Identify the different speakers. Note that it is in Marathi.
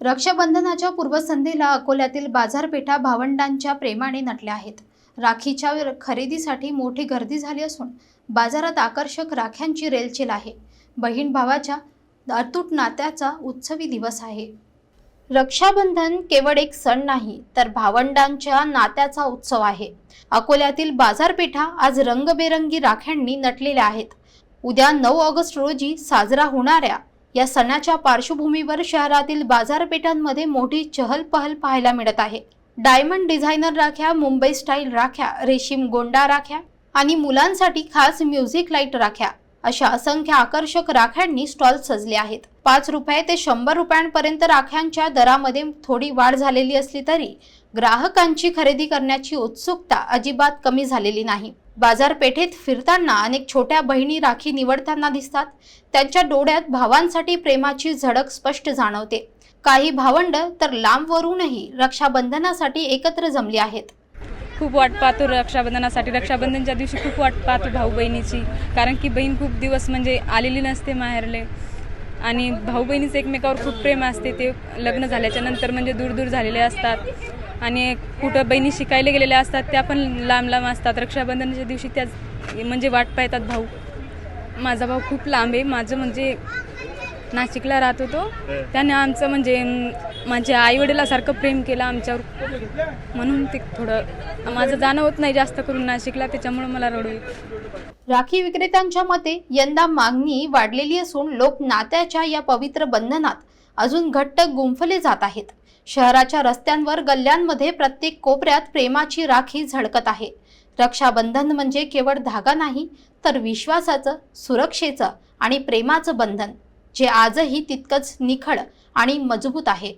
Speaker 1: रक्षाबंधनाच्या पूर्वसंध्येला अकोल्यातील बाजारपेठा भावंडांच्या प्रेमाने नटल्या आहेत. राखीच्या खरेदीसाठी मोठी गर्दी झाली असून बाजारात आकर्षक राख्यांची रेलचेल आहे. बहीण भावाच्या अतूट नात्याचा उत्सवी दिवस आहे. रक्षाबंधन केवळ एक सण नाही तर भावंडांच्या नात्याचा उत्सव आहे. अकोल्यातील बाजारपेठा आज रंगबेरंगी राख्यांनी नटलेल्या आहेत. उद्या नऊ ऑगस्ट रोजी साजरा होणाऱ्या या सणाच्या पार्श्वभूमीवर शहरातील बाजारपेठांमध्ये मोठी चहलपहल पाहायला मिळत आहे. डायमंड डिझायनर राख्या मुंबई स्टाईल राख्या रेशीम गोंडा राख्या आणि मुलांसाठी खास म्युझिक लाइट राख्या अशा असंख्य आकर्षक राख्यांनी स्टॉल सजले आहेत. पाच रुपये ते शंभर रुपयांपर्यंत राख्यांच्या दरामध्ये थोडी वाढ झालेली असली तरी ग्राहकांची खरेदी करण्याची उत्सुकता अजिबात कमी झालेली नाही. बाजारपेठेत फिरताना अनेक छोट्या बहिणी राखी निवडताना दिसतात. त्यांच्या डोळ्यात भावांसाठी प्रेमाची झडक स्पष्ट जाणवते. काही भावंड तर लांबवरूनही रक्षाबंधनासाठी एकत्र जमली आहेत.
Speaker 2: खूप वाट पाहतो रक्षाबंधनासाठी. रक्षाबंधनच्या दिवशी खूप वाट पाहतो भाऊ बहिणीची कारण की बहीण खूप दिवस म्हणजे आलेली नसते माहेरले. आणि भाऊ बहिणीचं एकमेकावर खूप प्रेम असते. ते लग्न झाल्याच्यानंतर म्हणजे दूर दूर झालेले असतात. आणि कुठं बहिणी शिकायला गेलेल्या असतात त्या पण लांब लांब असतात. रक्षाबंधनाच्या दिवशी त्या म्हणजे वाट पाहतात भाऊ. माझा भाऊ खूप लांब आहे. माझं म्हणजे नाशिकला राहत होतो. त्याने आमचं म्हणजे माझ्या आईवडिलासारखं प्रेम केलं आमच्यावर. म्हणून ते थोडं माझं जाणं होत नाही जास्त करून नाशिकला त्याच्यामुळे मला रडू येतं.
Speaker 1: राखी विक्रेत्यांच्या मते यंदा मागणी वाढलेली असून लोक नात्याच्या या पवित्र बंधनात अजून घट्ट गुंफले जात आहेत. शहराच्या रस्त्यांवर गल्ल्यांमध्ये प्रत्येक कोपऱ्यात प्रेमाची राखी झळकत आहे. रक्षाबंधन म्हणजे केवळ धागा नाही तर विश्वासाचं सुरक्षेचं आणि प्रेमाचं बंधन. जे आजही तितकंच निखळ आणि मजबूत आहे.